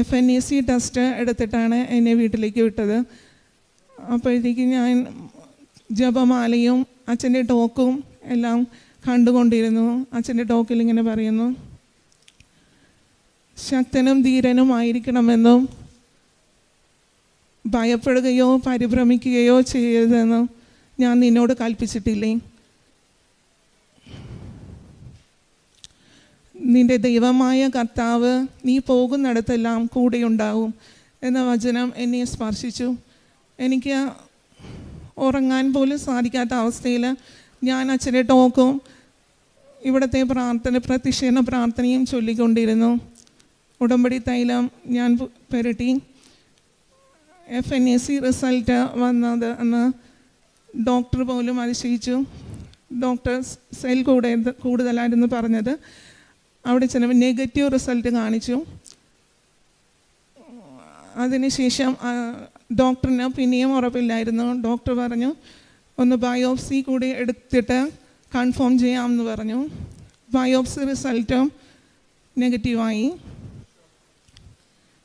F N E C test എടുത്തിട്ടാണ് എന്നെ വീട്ടിലേക്ക് വിട്ടത്. അപ്പോഴത്തേക്ക് ഞാൻ ജപമാലയും അച്ഛന്റെ ടോക്കും എല്ലാം കണ്ടുകൊണ്ടിരുന്നു. അച്ഛന്റെ ടോക്കിൽ ഇങ്ങനെ പറയുന്നു ശക്തനും ധീരനും ആയിരിക്കണമെന്നും ഭയപ്പെടുകയോ പരിഭ്രമിക്കുകയോ ചെയ്യരുതെന്നും ഞാൻ നിന്നോട് കൽപ്പിച്ചിട്ടില്ലേ? നിന്റെ ദൈവമായ കർത്താവ് നീ പോകുന്നിടത്തെല്ലാം കൂടെയുണ്ടാവും എന്ന വചനം എന്നെ സ്പർശിച്ചു. എനിക്ക് ഉറങ്ങാൻ പോലും സാധിക്കാത്ത അവസ്ഥയിൽ ഞാൻ അച്ഛനെ ടോക്കും ഇവിടുത്തെ പ്രാർത്ഥന പ്രതിഷേധ പ്രാർത്ഥനയും ചൊല്ലിക്കൊണ്ടിരുന്നു. ഉടമ്പടി തൈലം ഞാൻ പെരട്ടി. F N A C result വന്നത് എന്ന് ഡോക്ടർ പോലും അതിശയിച്ചു. ഡോക്ടർ സെൽ കൂടെ കൂടുതലായിരുന്നു പറഞ്ഞത്. അവിടെ ചിലപ്പോൾ നെഗറ്റീവ് റിസൾട്ട് കാണിച്ചു. അതിനുശേഷം ഡോക്ടറിന് പിന്നെയും ഉറപ്പില്ലായിരുന്നു. ഡോക്ടർ പറഞ്ഞു ഒന്ന് ബയോപ്സി കൂടി എടുത്തിട്ട് കൺഫേം ചെയ്യാമെന്ന് പറഞ്ഞു. ബയോപ്സി റിസൾട്ടും നെഗറ്റീവായി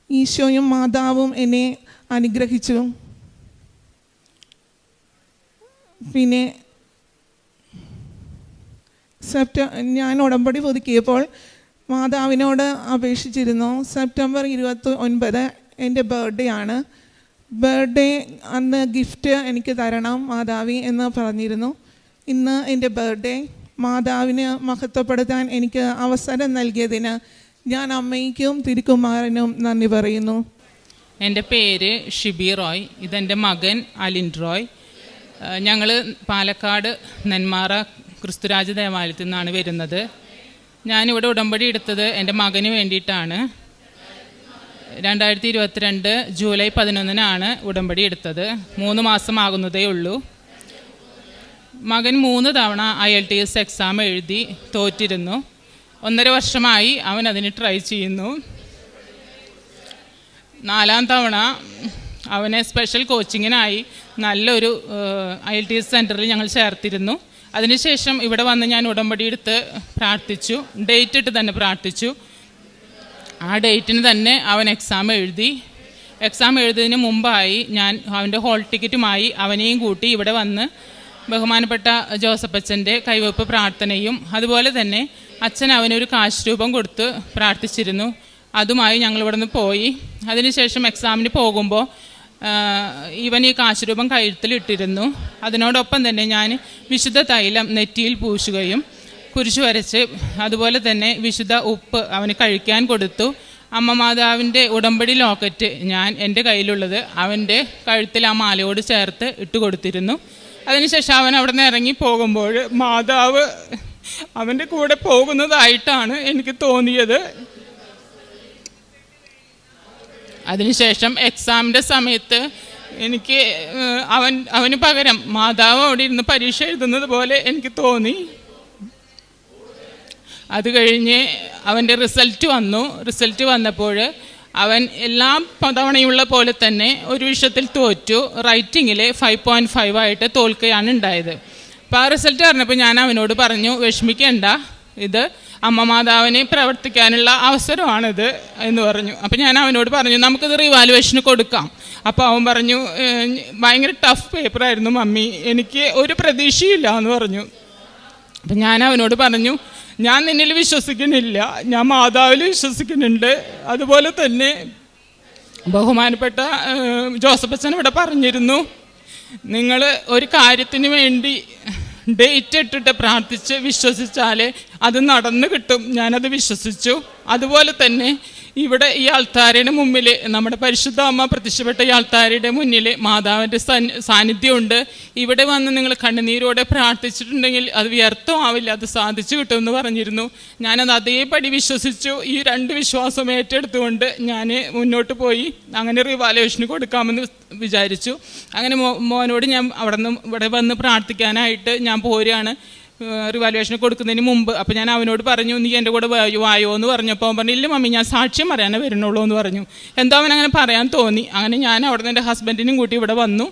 ഈശോയും മാതാവും എന്നെ അനുഗ്രഹിച്ചു. പിന്നെ സെപ്റ്റ ഞാൻ ഉടമ്പടി പുതുക്കിയപ്പോൾ മാതാവിനോട് അപേക്ഷിച്ചിരുന്നു. സെപ്റ്റംബർ ഇരുപത്തി ഒൻപത് എന്റെ ബർത്ത്ഡേ ആണ്. ബർത്ത്ഡേ അന്ന് ഗിഫ്റ്റ് എനിക്ക് തരണം മാതാവി എന്ന് പറഞ്ഞിരുന്നു. ഇന്ന് എന്റെ ബർത്ത്ഡേ. മാതാവിന് മഹത്വപ്പെടുത്താൻ എനിക്ക് അവസരം നൽകിയതിന് ഞാൻ അമ്മയ്ക്കും തിരുക്കുമാരനും നന്ദി പറയുന്നു. എന്റെ പേര് ഷിബി റോയ്. ഇതെന്റെ മകൻ അലിൻ റോയ്. ഞങ്ങൾ പാലക്കാട് നെന്മാറ ക്രിസ്തുരാജ ദേവാലയത്തിൽ നിന്നാണ് വരുന്നത്. ഞാനിവിടെ ഉടമ്പടി എടുത്തത് എന്റെ മകന് വേണ്ടിയിട്ടാണ്. രണ്ടായിരത്തി ഇരുപത്തിരണ്ട് ജൂലൈ പതിനൊന്നിനാണ് ഉടമ്പടി എടുത്തത്. മൂന്ന് മാസമാകുന്നതേ ഉള്ളൂ. മകൻ മൂന്ന് തവണ I L T S exam എഴുതി തോറ്റിരുന്നു. ഒന്നര വർഷമായി അവൻ അതിന് ട്രൈ ചെയ്യുന്നു. നാലാം തവണ അവനെ സ്പെഷ്യൽ കോച്ചിങ്ങിനായി നല്ലൊരു ഐ എൽ ടി എസ് സെന്ററിൽ ഞങ്ങൾ ചേർത്തിരുന്നു. അതിനുശേഷം ഇവിടെ വന്ന് ഞാൻ ഉടമ്പടി എടുത്ത് പ്രാർത്ഥിച്ചു. ഡേറ്റ് ഇട്ട് തന്നെ പ്രാർത്ഥിച്ചു. ആ ഡേറ്റിന് തന്നെ അവൻ എക്സാം എഴുതി. എക്സാം എഴുതിയതിന് മുമ്പായി ഞാൻ അവന്റെ ഹോൾ ടിക്കറ്റുമായി അവനെയും കൂട്ടി ഇവിടെ വന്ന് ബഹുമാനപ്പെട്ട ജോസഫ് അച്ഛന്റെ കൈവപ്പ് പ്രാർത്ഥനയും അതുപോലെ തന്നെ അച്ഛൻ അവനൊരു കാശ് രൂപം കൊടുത്ത് പ്രാർത്ഥിച്ചിരുന്നു. അതുമായി ഞങ്ങൾ ഇവിടെ നിന്ന് പോയി. അതിനുശേഷം എക്സാമിന് പോകുമ്പോൾ ഇവൻ ഈ കാശുരൂപം കഴുത്തിലിട്ടിരുന്നു. അതിനോടൊപ്പം തന്നെ ഞാൻ വിശുദ്ധ തൈലം നെറ്റിയിൽ പൂശുകയും കുരിശു വരച്ച് അതുപോലെ തന്നെ വിശുദ്ധ ഉപ്പ് അവന് കഴിക്കാൻ കൊടുത്തു. അമ്മ മാതാവിന്റെ ഉടമ്പടി ലോക്കറ്റ് ഞാൻ എന്റെ കയ്യിലുള്ളത് അവന്റെ കഴുത്തിൽ ആ മാലയോട് ചേർത്ത് ഇട്ട് കൊടുത്തിരുന്നു. അതിനുശേഷം അവൻ അവിടെ നിന്ന് ഇറങ്ങി പോകുമ്പോൾ മാതാവ് അവന്റെ കൂടെ പോകുന്നതായിട്ടാണ് എനിക്ക് തോന്നിയത്. അതിനുശേഷം എക്സാമിന്റെ സമയത്ത് എനിക്ക് അവൻ അവന് പകരം മാതാവ് അവിടെ ഇരുന്ന് പരീക്ഷ എഴുതുന്നത് പോലെ എനിക്ക് തോന്നി. അത് കഴിഞ്ഞ് അവന്റെ റിസൾട്ട് വന്നു. റിസൾട്ട് വന്നപ്പോൾ അവൻ എല്ലാ തവണയുള്ള പോലെ തന്നെ ഒരു വിഷയത്തിൽ തോറ്റു. റൈറ്റിങ്ങിൽ ഫൈവ് പോയിന്റ് ഫൈവ് ആയിട്ട് തോൽക്കുകയാണ് ഉണ്ടായത്. അപ്പോൾ ആ റിസൾട്ട് പറഞ്ഞപ്പോൾ ഞാൻ അവനോട് പറഞ്ഞു വിഷമിക്കേണ്ട. ഇത് അമ്മ മാതാവിനെ പ്രവർത്തിക്കാനുള്ള അവസരമാണിത് എന്ന് പറഞ്ഞു. അപ്പം ഞാൻ അവനോട് പറഞ്ഞു നമുക്കിത് റിവാലുവേഷന് കൊടുക്കാം. അപ്പോൾ അവൻ പറഞ്ഞു "ഏഹ്, ഭയങ്കര ടഫ് പേപ്പറായിരുന്നു മമ്മി. എനിക്ക് ഒരു പ്രതീക്ഷയില്ല എന്ന് പറഞ്ഞു. അപ്പം ഞാൻ അവനോട് പറഞ്ഞു ഞാൻ നിന്നിൽ വിശ്വസിക്കുന്നില്ല. ഞാൻ മാതാവിൽ വിശ്വസിക്കുന്നുണ്ട്. അതുപോലെ തന്നെ ബഹുമാനപ്പെട്ട ജോസഫ് അച്ഛൻ ഇവിടെ പറഞ്ഞിരുന്നു നിങ്ങൾ ഒരു കാര്യത്തിന് വേണ്ടി ഡേറ്റ് ഇട്ടിട്ട് പ്രാർത്ഥിച്ച് വിശ്വസിച്ചാൽ അത് നടന്നു കിട്ടും. ഞാനത് വിശ്വസിച്ചു. അതുപോലെ തന്നെ ഇവിടെ ഈ ആൾത്താരയുടെ മുമ്പിൽ നമ്മുടെ പരിശുദ്ധ അമ്മ പ്രത്യക്ഷപ്പെട്ട ഈ ആൾത്താരയുടെ മുന്നിൽ മാതാവിന്റെ സാന്നിധ്യമുണ്ട്. ഇവിടെ വന്ന് നിങ്ങൾ കണ്ണുനീരോടെ പ്രാർത്ഥിച്ചിട്ടുണ്ടെങ്കിൽ അത് വ്യർത്ഥമാവില്ല അത് സാധിച്ചു കിട്ടുമെന്ന് പറഞ്ഞിരുന്നു. ഞാനത് അതേപടി വിശ്വസിച്ചു. ഈ രണ്ട് വിശ്വാസം ഏറ്റെടുത്തുകൊണ്ട് ഞാൻ മുന്നോട്ട് പോയി. അങ്ങനെ റിവാലുവേഷന് കൊടുക്കാമെന്ന് വിചാരിച്ചു. അങ്ങനെ മോനോട് ഞാൻ അവിടെ നിന്ന് ഇവിടെ വന്ന് പ്രാർത്ഥിക്കാനായിട്ട് ഞാൻ പോരുകയാണ്. റിവാലുവേഷൻ കൊടുക്കുന്നതിന് മുമ്പ്. അപ്പോൾ ഞാൻ അവനോട് പറഞ്ഞു നീ എന്റെ കൂടെ വായോ? എന്ന് പറഞ്ഞപ്പോൾ അവൻ പറഞ്ഞു ഇല്ല മമ്മി ഞാൻ സാക്ഷ്യം പറയാനേ വരുന്നുള്ളൂ എന്ന് പറഞ്ഞു. എന്തോ അവൻ അങ്ങനെ പറയാൻ തോന്നി. അങ്ങനെ ഞാൻ അവിടെ നിന്ന് എന്റെ ഹസ്ബൻഡിനും കൂട്ടി ഇവിടെ വന്നു.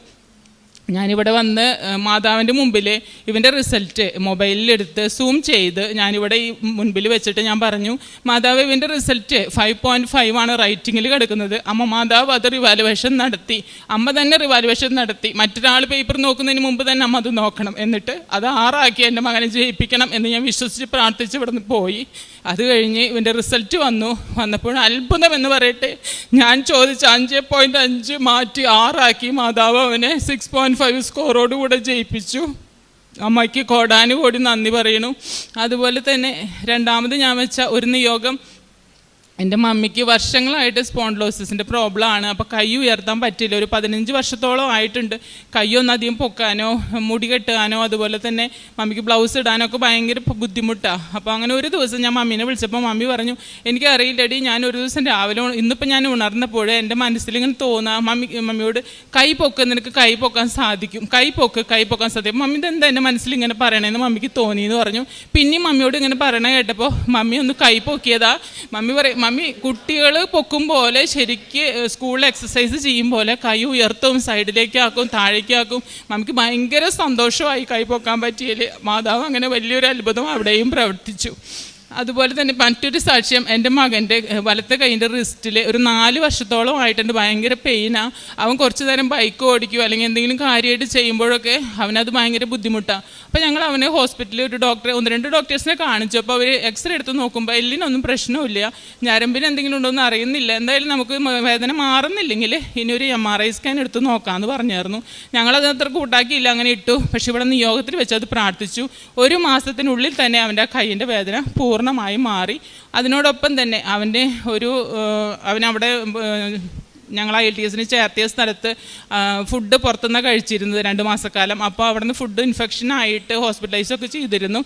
ഞാനിവിടെ വന്ന് മാതാവിന്റെ മുമ്പിൽ ഇവന്റെ റിസൾട്ട് മൊബൈലിലെടുത്ത് സൂം ചെയ്ത് ഞാനിവിടെ ഈ മുൻപിൽ വെച്ചിട്ട് ഞാൻ പറഞ്ഞു മാതാവ് ഇവന്റെ റിസൾട്ട് ഫൈവ് പോയിന്റ് ഫൈവ് ആണ് റൈറ്റിങ്ങിൽ കിടക്കുന്നത്. അമ്മ മാതാവ് അത് റിവാലുവേഷൻ നടത്തി. അമ്മ തന്നെ റിവാലുവേഷൻ നടത്തി. മറ്റൊരാൾ പേപ്പർ നോക്കുന്നതിന് മുമ്പ് തന്നെ അമ്മ അത് നോക്കണം. എന്നിട്ട് അത് ആറാക്കി എന്റെ മകനെ ജയിപ്പിക്കണം എന്ന് ഞാൻ വിശ്വസിച്ച് പ്രാർത്ഥിച്ച് ഇവിടെ നിന്ന് പോയി. അത് കഴിഞ്ഞ് ഇവന്റെ റിസൾട്ട് വന്നു. വന്നപ്പോൾ അത്ഭുതം എന്ന് പറയട്ടെ ഞാൻ ചോദിച്ച അഞ്ച് പോയിന്റ് അഞ്ച് മാറ്റി ആറാക്കി മാതാവ് അവനെ സിക്സ് പോയിന്റ് ഫൈവ് സ്കോറോടുകൂടെ ജയിപ്പിച്ചു. അമ്മയ്ക്ക് കോടാനുകോടി നന്ദി പറയണു. അതുപോലെ തന്നെ രണ്ടാമത് ഞാൻ വെച്ച ഒരു നിയോഗം എന്റെ മമ്മിക്ക് വർഷങ്ങളായിട്ട് സ്പോണ്ടിലോസിസിന്റെ പ്രോബ്ലം ആണ്. അപ്പോൾ കൈ ഉയർത്താൻ പറ്റില്ല ഒരു പതിനഞ്ച് വർഷത്തോളം ആയിട്ടുണ്ട്. കൈയൊന്നും അധികം പൊക്കാനോ മുടി കെട്ടാനോ അതുപോലെ തന്നെ മമ്മിക്ക് ബ്ലൗസ് ഇടാനോ ഒക്കെ ഭയങ്കര ബുദ്ധിമുട്ടാണ് അപ്പോൾ അങ്ങനെ ഒരു ദിവസം ഞാൻ മമ്മീനെ വിളിച്ചപ്പോൾ മമ്മി പറഞ്ഞു എനിക്ക് അറിയില്ലടി ഞാൻ ഒരു ദിവസം രാവിലെ ഇന്നിപ്പോൾ ഞാൻ ഉണർന്നപ്പോൾ എന്റെ മനസ്സിൽ ഇങ്ങനെ തോന്നുക മമ്മി മമ്മിയോട് കൈ പൊക്ക് നിനക്ക് കൈ പൊക്കാൻ സാധിക്കും. കൈ പൊക്ക് കൈ പൊക്കാൻ സാധിക്കും. മമ്മി ഇതെന്താ എന്റെ മനസ്സിൽ ഇങ്ങനെ പറയണേന്ന് മമ്മിക്ക് തോന്നിയെന്ന് പറഞ്ഞു. പിന്നെയും മമ്മിയോട് ഇങ്ങനെ പറയണ കേട്ടപ്പോൾ മമ്മി ഒന്ന് കൈ പൊക്കിയതാ. മമ്മി പറയും മമ്മി കുട്ടികൾ പൊക്കും പോലെ ശരിക്ക് സ്കൂളിൽ എക്സസൈസ് ചെയ്യും പോലെ കൈ ഉയർത്തും സൈഡിലേക്കാക്കും താഴേക്കാക്കും. മമ്മിക്ക് ഭയങ്കര സന്തോഷമായി കൈ പൊക്കാൻ പറ്റിയതിൽ മാതാവ് അങ്ങനെ വലിയൊരു അത്ഭുതം അവിടെയും പ്രവർത്തിച്ചു. അതുപോലെ തന്നെ മറ്റൊരു സാക്ഷ്യം എന്റെ മകന്റെ വലത്തെ കൈയിന്റെ റിസ്റ്റിൽ ഒരു നാല് വർഷത്തോളം ആയിട്ടുണ്ട് ഭയങ്കര പെയിനാണ് അവൻ കുറച്ച് നേരം ബൈക്ക് ഓടിക്കുകയോ അല്ലെങ്കിൽ എന്തെങ്കിലും കാര്യമായിട്ട് ചെയ്യുമ്പോഴൊക്കെ അവനത് ഭയങ്കര ബുദ്ധിമുട്ടാണ് അപ്പോൾ ഞങ്ങൾ അവനെ ഹോസ്പിറ്റലിൽ ഒരു ഡോക്ടറെ ഒന്ന് രണ്ട് ഡോക്ടേഴ്സിനെ കാണിച്ചു. അപ്പോൾ അവർ എക്സ്റേ എടുത്ത് നോക്കുമ്പോൾ എല്ലിനൊന്നും പ്രശ്നമില്ല ഞരമ്പിന് എന്തെങ്കിലും ഉണ്ടോ എന്ന് അറിയുന്നില്ല. എന്തായാലും നമുക്ക് വേദന മാറുന്നില്ലെങ്കിൽ ഇനി ഒരു എം ആർ ഐ സ്കാൻ എടുത്ത് നോക്കാമെന്ന് പറഞ്ഞായിരുന്നു. ഞങ്ങളത് അത്ര കൂട്ടാക്കിയില്ല അങ്ങനെ ഇട്ടു. പക്ഷെ ഇവിടെ നിയോഗത്തിൽ വെച്ച് അത് പ്രാർത്ഥിച്ചു. ഒരു മാസത്തിനുള്ളിൽ തന്നെ അവന്റെ കൈയിന്റെ വേദന പൂർണ പൂർണമായും മാറി. അതിനോടൊപ്പം തന്നെ അവന്റെ ഒരു അവനവിടെ ഞങ്ങൾ ഐ ടി എസിന് ചേർത്തിയ സ്ഥലത്ത് ഫുഡ് പുറത്തുനിന്ന് കഴിച്ചിരുന്നത് രണ്ട് മാസക്കാലം. അപ്പോൾ അവിടെ നിന്ന് ഫുഡ് ഇൻഫെക്ഷൻ ആയിട്ട് ഹോസ്പിറ്റലൈസ് ഒക്കെ ചെയ്തിരുന്നു.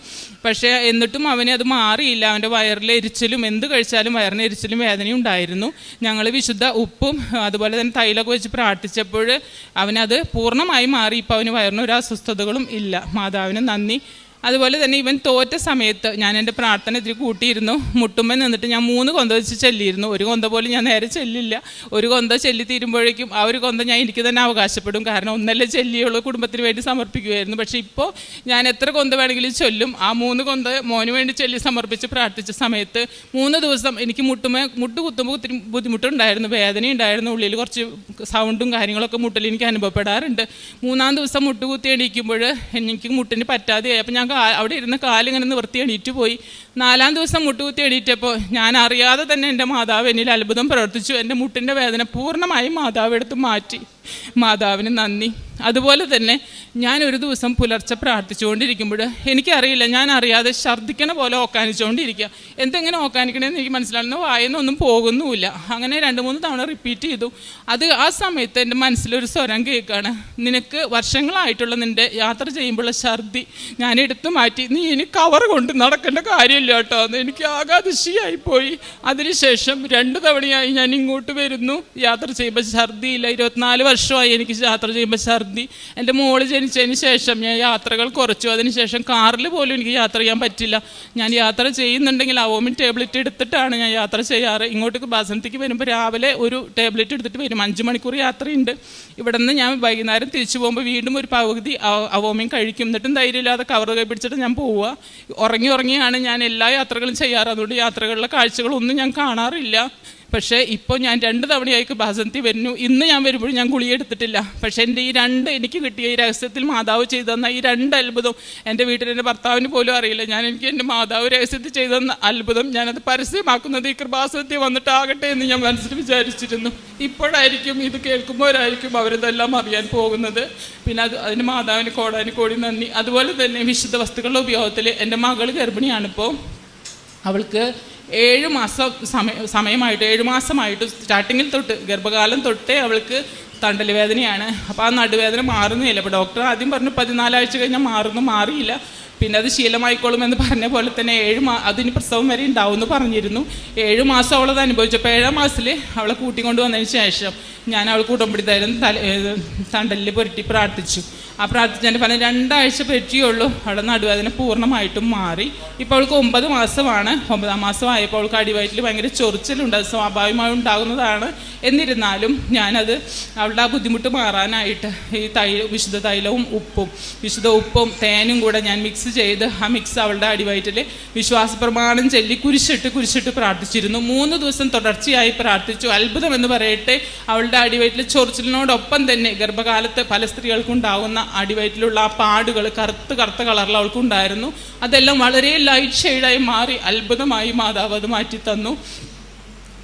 പക്ഷേ എന്നിട്ടും അവന് അത് മാറിയില്ല. അവന്റെ വയറിൽ എരിച്ചിലും എന്ത് കഴിച്ചാലും വയറിന് എരിച്ചിലും വേദനയും ഉണ്ടായിരുന്നു. ഞങ്ങൾ വിശുദ്ധ ഉപ്പും അതുപോലെ തന്നെ തൈലൊക്കെ വെച്ച് പ്രാർത്ഥിച്ചപ്പോൾ അവനത് പൂർണമായി മാറി. ഇപ്പോൾ അവന് വയറിന് ഒരു അസ്വസ്ഥതകളും ഇല്ല. മാതാവിന് നന്ദി. അതുപോലെ തന്നെ ഇവൻ തോറ്റ സമയത്ത് ഞാൻ എന്റെ പ്രാർത്ഥന ഇത്തിരി കൂട്ടിയിരുന്നു. മുട്ടുമ്മൻ നിന്നിട്ട് ഞാൻ മൂന്ന് കൊന്ത വെച്ച് ചെല്ലിയിരുന്നു. ഒരു കൊന്ത പോലും ഞാൻ നേരെ ചെല്ലില്ല. ഒരു കൊന്ത ചെല്ലി തീരുമ്പോഴേക്കും ആ ഒരു കൊന്ത ഞാൻ എനിക്ക് തന്നെ അവകാശപ്പെടും. കാരണം ഒന്നല്ലേ ചെല്ലിയുള്ളൂ കുടുംബത്തിന് വേണ്ടി സമർപ്പിക്കുമായിരുന്നു. പക്ഷേ ഇപ്പോൾ ഞാൻ എത്ര കൊന്ത വേണമെങ്കിലും ചൊല്ലും. ആ മൂന്ന് കൊന്ത മോന് വേണ്ടി ചൊല്ലി സമർപ്പിച്ച് പ്രാർത്ഥിച്ച സമയത്ത് മൂന്ന് ദിവസം എനിക്ക് മുട്ടുമേ മുട്ട് കുത്തുമ്പോൾ ഒത്തിരി ബുദ്ധിമുട്ടുണ്ടായിരുന്നു. വേദന ഉണ്ടായിരുന്നു ഉള്ളിൽ കുറച്ച് സൗണ്ടും കാര്യങ്ങളൊക്കെ മുട്ടിൽ എനിക്ക് അനുഭവപ്പെടാറുണ്ട്. മൂന്നാം ദിവസം മുട്ട് കുത്തി എണീക്കുമ്പോൾ എനിക്ക് മുട്ടിന് പറ്റാതെയായി. അപ്പോൾ ഞാൻ അവിടെ ഇരുന്ന് കാലിങ്ങനെ നിവർത്തി എണീറ്റ് പോയി. നാലാം ദിവസം മുട്ടുകുത്തി എണീറ്റപ്പോൾ ഞാൻ അറിയാതെ തന്നെ എന്റെ മാതാവ് എന്നിൽ അത്ഭുതം പ്രവർത്തിച്ചു. എന്റെ മുട്ടിന്റെ വേദന പൂർണമായും മാതാവ് എടുത്ത് മാറ്റി. മാതാവിന് നന്ദി. അതുപോലെ തന്നെ ഞാൻ ഒരു ദിവസം പുലർച്ചെ പ്രാർത്ഥിച്ചുകൊണ്ടിരിക്കുമ്പോൾ എനിക്കറിയില്ല ഞാൻ അറിയാതെ ഛർദ്ദിക്കണ പോലെ ഓക്കാനിച്ചുകൊണ്ടിരിക്കുക. എന്തെങ്ങനെ ഓക്കാനിക്കണമെന്ന് എനിക്ക് മനസ്സിലാവുന്ന വായനൊന്നും പോകുന്നുമില്ല. അങ്ങനെ രണ്ട് മൂന്ന് തവണ റിപ്പീറ്റ് ചെയ്തു. അത് ആ സമയത്ത് എന്റെ മനസ്സിലൊരു സ്വരം കേൾക്കുകയാണ് നിനക്ക് വർഷങ്ങളായിട്ടുള്ള നിന്റെ യാത്ര ചെയ്യുമ്പോഴുള്ള ഛർദി ഞാൻ എടുത്തു മാറ്റി. നീ ഇനി കവർ കൊണ്ട് നടക്കേണ്ട കാര്യമില്ല കേട്ടോ എന്ന് എനിക്ക് ആകാദശിയായി പോയി അതിനുശേഷം രണ്ട് തവണയായി ഞാൻ ഇങ്ങോട്ട് വരുന്നു. യാത്ര ചെയ്യുമ്പോൾ ഛർദിയില്ല ഇരുപത്തിനാല് വർഷമായി എനിക്ക് യാത്ര ചെയ്യുമ്പോൾ ഛർദി. എന്റെ മോൾ ജനിച്ചതിന് ശേഷം ഞാൻ യാത്രകൾ കുറച്ചു. അതിനുശേഷം കാറിൽ പോലും എനിക്ക് യാത്ര ചെയ്യാൻ പറ്റില്ല. ഞാൻ യാത്ര ചെയ്യുന്നുണ്ടെങ്കിൽ അവോമിൻ ടാബ്ലറ്റ് എടുത്തിട്ടാണ് ഞാൻ യാത്ര ചെയ്യാറ്. ഇങ്ങോട്ടേക്ക് ബാസനത്തേക്ക് വരുമ്പോൾ രാവിലെ ഒരു ടാബ്ലറ്റ് എടുത്തിട്ട് വരും. അഞ്ച് മണിക്കൂർ യാത്രയുണ്ട്. ഇവിടെ നിന്ന് ഞാൻ വൈകുന്നേരം തിരിച്ചു പോകുമ്പോൾ വീണ്ടും ഒരു പകുതി അവ- അവോമിൻ കഴിക്കും. എന്നിട്ടും ധൈര്യമില്ലാതെ കവർ കൈ പിടിച്ചിട്ട് ഞാൻ പോവുക. ഉറങ്ങി ഉറങ്ങിയാണ് ഞാൻ എല്ലാ യാത്രകളും ചെയ്യാറ്. അതുകൊണ്ട് യാത്രകളിലെ കാഴ്ചകളൊന്നും ഞാൻ കാണാറില്ല. പക്ഷേ ഇപ്പോൾ ഞാൻ രണ്ട് തവണയായിക്ക് ബാസന്തി വരുന്നു. ഇന്ന് ഞാൻ വരുമ്പോഴും ഞാൻ ഗുളിയെടുത്തിട്ടില്ല പക്ഷേ എന്റെ ഈ രണ്ട് എനിക്ക് കിട്ടിയ ഈ രഹസ്യത്തിൽ മാതാവ് ചെയ്തു തന്ന ഈ രണ്ട് അത്ഭുതം എന്റെ വീട്ടിൽ എന്റെ ഭർത്താവിന് പോലും അറിയില്ല. ഞാൻ എനിക്ക് എന്റെ മാതാവ് രഹസ്യത്തിൽ ചെയ്തു തന്ന അത്ഭുതം ഞാനത് പരസ്യമാക്കുന്നത് ഈ കൃപാസനത്തിൽ വന്നിട്ടാകട്ടെ എന്ന് ഞാൻ മനസ്സിൽ വിചാരിച്ചിരുന്നു. ഇപ്പോഴായിരിക്കും ഇത് കേൾക്കുമ്പോഴായിരിക്കും അവരിതെല്ലാം അറിയാൻ പോകുന്നത്. പിന്നെ അത് അതിന് മാതാവിന് കോടാന് കോടി നന്ദി. അതുപോലെ തന്നെ വിശുദ്ധ വസ്തുക്കളുടെ ഉപയോഗത്തിൽ എന്റെ മകൾ ഗർഭിണിയാണിപ്പോൾ. അവൾക്ക് ഏഴ് മാസം സമയ സമയമായിട്ട് ഏഴ് മാസമായിട്ട് സ്റ്റാർട്ടിങ്ങിൽ തൊട്ട് ഗർഭകാലം തൊട്ടേ അവൾക്ക് തണ്ടൽ വേദനയാണ് അപ്പോൾ ആ നടുവേദന മാറുന്നില്ല അപ്പോൾ ഡോക്ടർ ആദ്യം പറഞ്ഞു പതിനാലാഴ്ച കഴിഞ്ഞാൽ മാറുന്നു മാറിയില്ല. പിന്നെ അത് ശീലമായിക്കോളും എന്ന് പറഞ്ഞ പോലെ തന്നെ ഏഴ് മാ അതിന് പ്രസവം വരെ ഉണ്ടാവും എന്ന് പറഞ്ഞിരുന്നു. ഏഴ് മാസം അവളത് അനുഭവിച്ചപ്പോൾ ഏഴാം മാസത്തിൽ അവളെ കൂട്ടിക്കൊണ്ട് വന്നതിന് ശേഷം ഞാൻ അവൾക്ക് ഉടമ്പടി തരം തല തണ്ടലിൽ പുരട്ടി പ്രാർത്ഥിച്ചു. ആ പ്രാർത്ഥിച്ചതിന്റെ ഫലം രണ്ടാഴ്ച പറ്റിയുള്ളൂ. അവിടെ നടുവേദന പൂർണമായിട്ടും മാറി. ഇപ്പോൾ അവൾക്ക് ഒമ്പത് മാസമാണ്. ഒമ്പതാം മാസം ആയപ്പോൾ അവൾക്ക് അടിവയറ്റിൽ ഭയങ്കര ചൊറിച്ചിലുണ്ട്. അത് സ്വാഭാവികമായി ഉണ്ടാകുന്നതാണ്. എന്നിരുന്നാലും ഞാനത് അവളുടെ ആ ബുദ്ധിമുട്ട് മാറാനായിട്ട് ഈ തൈ വിശുദ്ധ തൈലവും ഉപ്പും വിശുദ്ധ ഉപ്പും തേനും കൂടെ ഞാൻ മിക്സ് ചെയ്ത് ആ മിക്സ് അവളുടെ അടിവയറ്റിൽ വിശ്വാസ പ്രമാണം ചൊല്ലി കുരിശിട്ട് കുരിശിട്ട് പ്രാർത്ഥിച്ചിരുന്നു. മൂന്ന് ദിവസം തുടർച്ചയായി പ്രാർത്ഥിച്ചു. അത്ഭുതം എന്ന് പറയട്ടെ അവളുടെ അടിവയറ്റിൽ ചൊറിച്ചിലിനോടൊപ്പം തന്നെ ഗർഭകാലത്ത് പല സ്ത്രീകൾക്കും ഉണ്ടാകുന്ന അടിവയറ്റിലുള്ള ആ പാടുകൾ കറുത്ത് കറുത്ത കളറിൽ അവൾക്കുണ്ടായിരുന്നു. അതെല്ലാം വളരെ ലൈറ്റ് ഷെയ്ഡായി മാറി അത്ഭുതമായി മാതാവ് അത് മാറ്റി തന്നു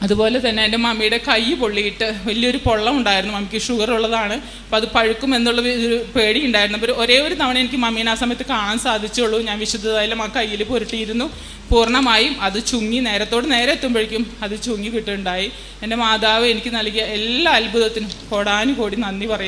അതുപോലെ തന്നെ എന്റെ മമ്മിയുടെ കൈ പൊള്ളിയിട്ട് വലിയൊരു പൊള്ളം ഉണ്ടായിരുന്നു. മമ്മിക്ക് ഷുഗർ ഉള്ളതാണ്. അപ്പം അത് പഴുക്കും എന്നുള്ള ഒരു പേടി ഉണ്ടായിരുന്നു. അപ്പോൾ ഒരേ ഒരു തവണ എനിക്ക് മമ്മീനെ ആ സമയത്ത് കാണാൻ സാധിച്ചുള്ളൂ. ഞാൻ വിശുദ്ധതായാലും ആ കയ്യിൽ പുരട്ടിയിരുന്നു. പൂർണമായും അത് ചുങ്ങി നേരത്തോട് നേരെ എത്തുമ്പോഴേക്കും അത് ചുങ്ങി കിട്ടുന്നുണ്ടായി എന്റെ മാതാവ് എനിക്ക് നൽകിയ എല്ലാ അത്ഭുതത്തിനും കോടാനുകോടി നന്ദി പറയുന്നു.